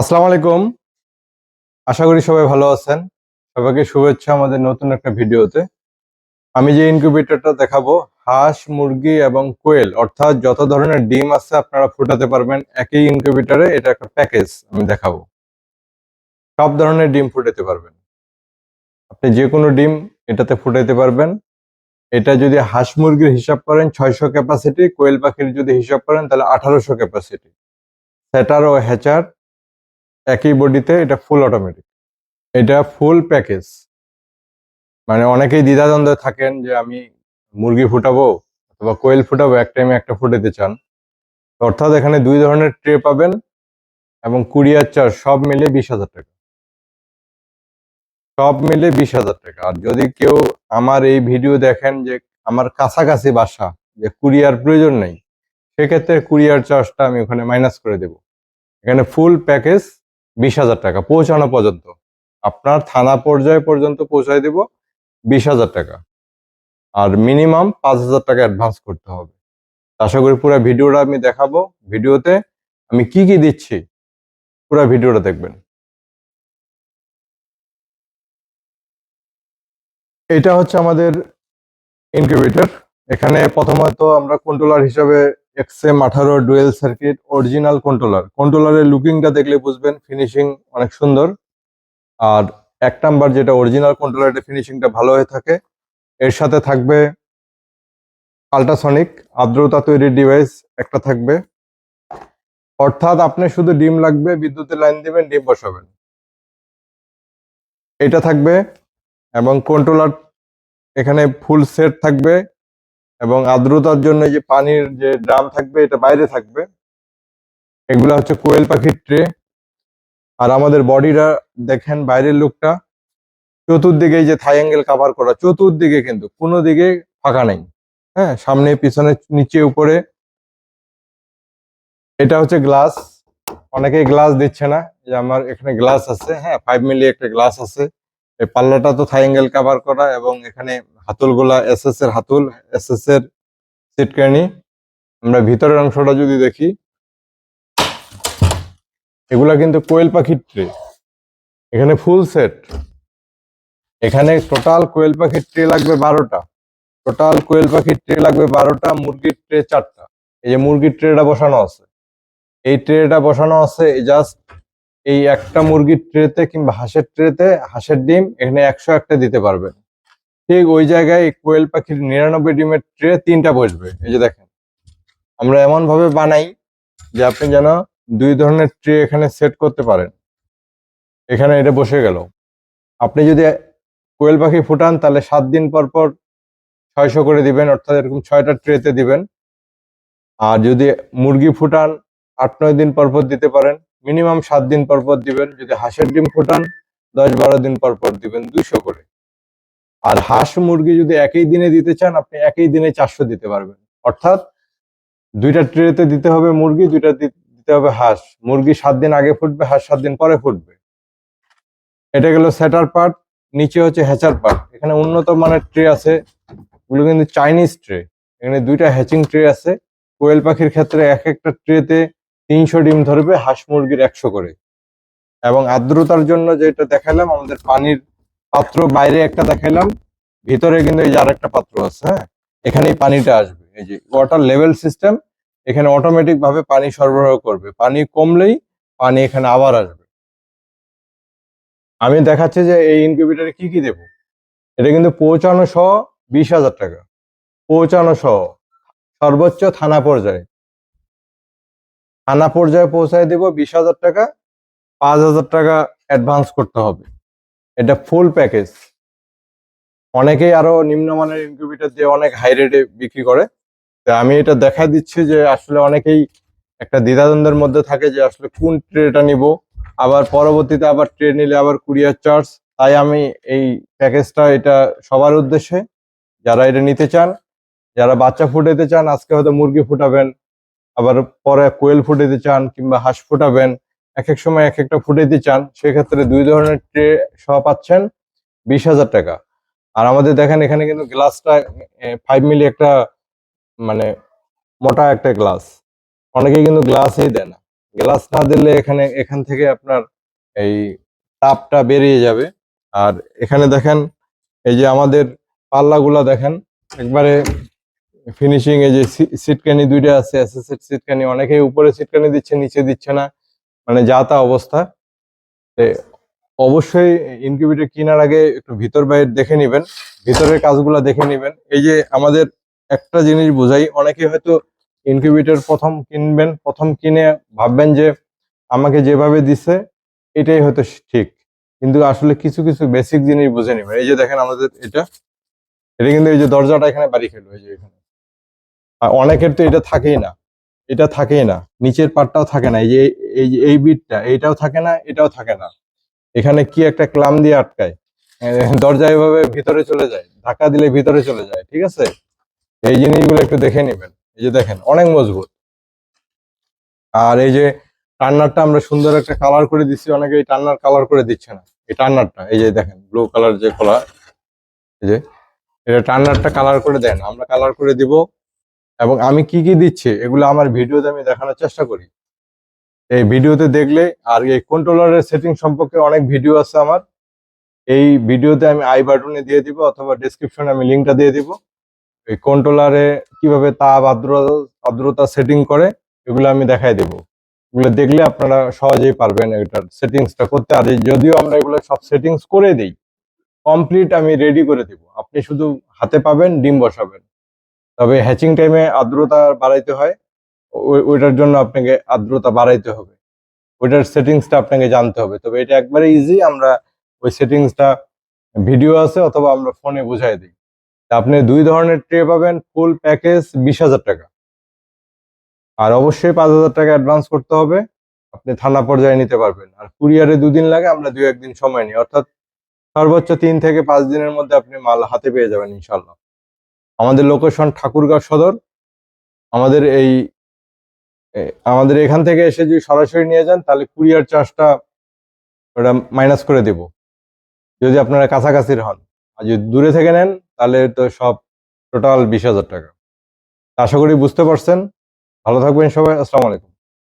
আসসালামু আলাইকুম। আশা করি সবাই ভালো আছেন। সবাইকে শুভেচ্ছা আমাদের নতুন একটা ভিডিওতে। আমি যে ইনকিউবেটরটা দেখাবো, হাঁস, মুরগি এবং কোয়েল, অর্থাৎ যত ধরনের ডিম আছে আপনারা ফুটাতে পারবেন একই ইনকিউবেটরে এটা একটা প্যাকেজ আমি দেখাবো। সব ধরনের ডিম ফুটাতে পারবেন। আপনি যে কোনো ডিম এটাতে ফুটাইতে পারবেন। এটা যদি হাঁস মুরগির হিসাব করেন, ছয়শো ক্যাপাসিটি কোয়েল পাখির যদি হিসাব করেন, তাহলে আঠারোশো ক্যাপাসিটি সেটার ও হ্যাচার একই বডিতে এটা ফুল অটোমেটিক এটা ফুল প্যাকেজ মানে অনেকেই দ্বিধাদ্বন্দ্বে থাকেন যে আমি মুরগি ফুটাবো অথবা কোয়েল ফুটাবো, এক টাইমে একটা ফুটাতে চান। অর্থাৎ এখানে দুই ধরনের ট্রে পাবেন এবং কুরিয়ার চার্জ সব মিলে বিশ হাজার টাকা। সব মিলে বিশ হাজার টাকা। আর যদি কেউ আমার এই ভিডিও দেখেন যে আমার কাছাকাছি বাসা, যে কুরিয়ার প্রয়োজন নেই, সেক্ষেত্রে কুরিয়ার চার্জটা আমি ওখানে মাইনাস করে দেব। এখানে ফুল প্যাকেজ বিশ হাজার টাকা, পৌঁছানো পর্যন্ত। আপনার থানা পর্যায়ে পর্যন্ত পৌঁছায় দিব বিশ হাজার টাকা। আর মিনিমাম পাঁচ হাজার টাকা অ্যাডভান্স করতে হবে। আশা করি পুরো ভিডিওটা আমি দেখাবো। ভিডিওতে আমি কি কি দিচ্ছি, পুরো ভিডিওটা দেখবেন। এটা হচ্ছে আমাদের ইনকিউবেটর এখানে প্রথমত আমরা কন্ট্রোলার হিসাবে এক্সএম আঠারো ডুয়েল সার্কিট অরিজিনাল কন্ট্রোলার কন্ট্রোলারের লুকিংটা দেখলে বুঝবেন ফিনিশিং অনেক সুন্দর। আর এক নাম্বার যেটা অরিজিনাল কন্ট্রোলারের ফিনিশিংটা ভালো হয়ে থাকে, এর সাথে থাকবে আল্ট্রাসনিক আর্দ্রতা তৈরির ডিভাইস একটা থাকবে। অর্থাৎ আপনি শুধু ডিম লাগবে, বিদ্যুতের লাইন দিবেন, ডিম বসাবেন। এটা থাকবে, এবং কন্ট্রোলার এখানে ফুল সেট থাকবে। এবং আর্দ্রতার জন্য যে পানির যে ড্রাম থাকবে, এটা বাইরে থাকবে। এগুলা হচ্ছে কোয়েল পাখির ট্রে। আর আমাদের বডিটা দেখেন বাইরের লুকটা, চতুর্দিকে যে থাই অ্যাঙ্গেল কাভার করা, চতুর্দিকে কিন্তু, কোনো দিকে ফাঁকা নেই। হ্যাঁ সামনে, পিছনে, নিচে, উপরে। এটা হচ্ছে গ্লাস। অনেকেই গ্লাস দিচ্ছে না, যে আমার এখানে গ্লাস আছে। হ্যাঁ ফাইভ মিলি একটা গ্লাস আছে। এই পাল্লাটা তো থাই অ্যাঙ্গেল কাভার করা এবং এখানে হাতুলগুলা এস এস এর হাতুল এস এস এর সিটকানি আমরা ভিতরের অংশটা যদি দেখি, এগুলা কিন্তু কোয়েল পাখির ট্রে এখানে ফুল সেট এখানে টোটাল কোয়েল পাখির ট্রে লাগবে বারোটা। টোটাল কোয়েল পাখির ট্রে লাগবে বারোটা, মুরগির ট্রে চারটা। এই যে মুরগির ট্রেটা বসানো আছে। এই ট্রেটা বসানো আছে জাস্ট এই একটা মুরগির ট্রেতে কিংবা হাঁসের ট্রেতে হাঁসের ডিম এখানে একশো একটা দিতে পারবেন ঠিক ওই জায়গায় কোয়েল পাখির নিরানব্বই ডিমের ট্রে তিনটা বসবে। এই যে দেখেন, আমরা এমন ভাবে বানাই যে আপনি যেন দুই ধরনের ট্রে এখানে সেট করতে পারেন। এখানে এটা বসে গেল। আপনি যদি কোয়েল পাখি ফুটান, তাহলে সাত দিন পর পর ছয়শো করে দিবেন, অর্থাৎ এরকম ছয়টা ট্রেতে দিবেন। আর যদি মুরগি ফুটান, আট নয় দিন পর পর দিতে পারেন। মিনিমাম সাত দিন পর পর দিবেন, যদি হাঁসের ডিম ফুটান, দশ বারো দিন পর পর দিবেন, দুইশো করে। আর হাঁস মুরগি যদি একই দিনে দিতে চান, আপনি একই দিনে চারশো দিতে পারবেন। অর্থাৎ দুইটা ট্রেতে দিতে হবে মুরগি, দুইটা দিতে হবে হাঁস। মুরগি সাত দিন আগে ফুটবে, হাঁস সাত দিন পরে ফুটবে। এটা গেল সেটার পার্ট, নিচে হচ্ছে হ্যাচার পার্ট। এখানে উন্নত মানের ট্রে আছে, এগুলো কিন্তু চাইনিজ ট্রে। এখানে দুইটা হ্যাচিং ট্রে আছে। কোয়েল পাখির ক্ষেত্রে এক একটা ট্রেতে তিনশো ডিম ধরবে হাঁস মুরগির একশো করে। এবং আর্দ্রতার জন্য যেটা দেখালাম, আমাদের পানির পাত্র বাইরে একটা দেখালাম, ভিতরে কিন্তু এই যে আরেকটা পাত্র আছে হ্যাঁ? এখানেই পানিটা আসবে। এই যে ওয়াটার লেভেল সিস্টেম এখানে অটোমেটিক ভাবে পানি সরবরাহ করবে। পানি কমলেই পানি এখানে আবার আসবে। আমি দেখাচ্ছি যে এই ইনকিউবেটরে কি কি দেবো। এটা কিন্তু পৌঁছানো সহ বিশ হাজার টাকা। পৌঁছানো সহ সর্বোচ্চ থানা পর্যায়ে। থানা পর্যায়ে পৌঁছায় দেবো বিশ হাজার টাকা, পাঁচ হাজার টাকা অ্যাডভান্স করতে হবে। এটা ফুল প্যাকেজ অনেকেই আরও নিম্নমানের ইনকিউবেটর দিয়ে অনেক হাই রেটে বিক্রি করে। তো আমি এটা দেখা দিচ্ছি যে আসলে অনেকেই একটা দ্বিধাদ্বন্দ্বের মধ্যে থাকে যে আসলে কোন ট্রেটা নিব। আবার পরবর্তীতে আবার ট্রে নিলে আবার কুরিয়ার চার্জ তাই আমি এই প্যাকেজটা এটা সবার উদ্দেশ্যে, যারা এটা নিতে চান, যারা বাচ্চা ফুটাতে চান, আজকে হয়তো মুরগি ফুটাবেন আবার পরে কোয়েল ফুটাতে চান কিংবা হাঁস ফুটাবেন এক এক সময় এক একটা ফুটাইতে চান, সেক্ষেত্রে দুই ধরনের ট্রে সহ পাচ্ছেন বিশ হাজার টাকা। আর আমাদের দেখেন এখানে কিন্তু গ্লাসটা ফাইভ মিলি একটা মানে মোটা একটা গ্লাস। অনেকেই কিন্তু গ্লাসই দেয় না। গ্লাস না দিলে এখানে, এখান থেকে আপনার এই তাপটা বেরিয়ে যাবে। আর এখানে দেখেন, এই যে আমাদের পাল্লাগুলো দেখেন, একবারে ফিনিশিং এই যে সিটকানি দুইটা আছে এসএসএর সিটকানি, অনেকেই উপরে সিটকানি দিচ্ছে, নিচে দিচ্ছে না। মানে যা তা অবস্থা। অবশ্যই ইনকিউবেটর কেনার আগে একটু ভিতর বাইরে দেখে নেবেন। ভিতরের কাজগুলো দেখে নেবেন। এই যে আমাদের একটা জিনিস বোঝাই অনেকে হয়তো ইনকিউবেটর প্রথম কিনবেন, প্রথম কিনে ভাববেন যে আমাকে যেভাবে দিছে, এটাই হয়তো ঠিক। কিন্তু আসলে কিছু কিছু বেসিক জিনিস বুঝে নেবেন। এই যে দেখেন আমাদের এটা। এটা কিন্তু এই যে দরজাটা এখানে বাড়ি খেলো এই যে এখানে। আর অনেকের তো এটা থাকেই না। এটা থাকেই না। নিচের পার্টটাও থাকে না। এই যে, এই এই বিটটা এইটাও থাকে না, এটাও থাকে না। এখানে কি একটা ক্লাম দিয়ে আটকায় দরজা এভাবে ভিতরে চলে যায়। ধাক্কা দিলে ভিতরে চলে যায়, ঠিক আছে? এই জিনিসগুলো একটু দেখে নেবেন। এই যে দেখেন, অনেক মজবুত। আর এই যে টার্নারটা আমরা সুন্দর একটা কালার করে দিচ্ছি। অনেকে এই টার্নার কালার করে দিচ্ছে না। এই টার্নারটা এই যে দেখেন ব্লু কালার যে কলা এই যে, এটা টার্নারটা কালার করে দেন। আমরা কালার করে দিব এবং আমি কি কি দিচ্ছি, এগুলো আমার ভিডিওতে আমি দেখানোর চেষ্টা করি। এই ভিডিওতে দেখলে, আর এই কন্ট্রোলারের সেটিং সম্পর্কে অনেক ভিডিও আছে আমার। এই ভিডিওতে আমি আই বাটনে দিয়ে দিব অথবা ডেসক্রিপশনে আমি লিঙ্কটা দিয়ে দিব। এই কন্ট্রোলারে কীভাবে তাপ আর্দ্রতা আর্দ্রতা সেটিং করে, এগুলো আমি দেখাই দেব। এগুলো দেখলে আপনারা সহজেই পারবেন এটার সেটিংসটা করতে। আর যদিও আমরা এগুলো সব সেটিংস করে দিই কমপ্লিট আমি রেডি করে দিব। আপনি শুধু হাতে পাবেন, ডিম বসাবেন। তবে হ্যাচিং টাইমে আর্দ্রতা বাড়াইতে হয়। ওই- ওইটার জন্য আপনাকে আর্দ্রতা বাড়াইতে হবে। ওইটার সেটিংসটা আপনাকে জানতে হবে। তবে এটা একবারে ইজি আমরা ওই সেটিংসটা ভিডিও আছে অথবা আমরা ফোনে বুঝাই দিই। আপনি দুই ধরনের ট্রে পাবেন ফুল প্যাকেজ বিশ হাজার টাকা। আর অবশ্যই পাঁচ হাজার টাকা অ্যাডভান্স করতে হবে। আপনি থানা পর্যায়ে নিতে পারবেন। আর কুরিয়ারে দুদিন লাগে, আমরা দুই একদিন সময় নিই। অর্থাৎ সর্বোচ্চ তিন থেকে পাঁচ দিনের মধ্যে আপনি মাল হাতে পেয়ে যাবেন ইনশাল্লাহ আমাদের লোকেশন ঠাকুরগাঁও সদর। আমাদের এই আমাদের এখান থেকে এসে যদি সরাসরি নিয়ে যান, তাহলে কুরিয়ার চার্জটা ওটা মাইনাস করে দেব। যদি আপনারা কাছাকাছির হন। আর যদি দূরে থেকে নেন, তাহলে তো সব টোটাল বিশ হাজার টাকা। আশা করি বুঝতে পারছেন। ভালো থাকবেন সবাই। আসসালামু আলাইকুম।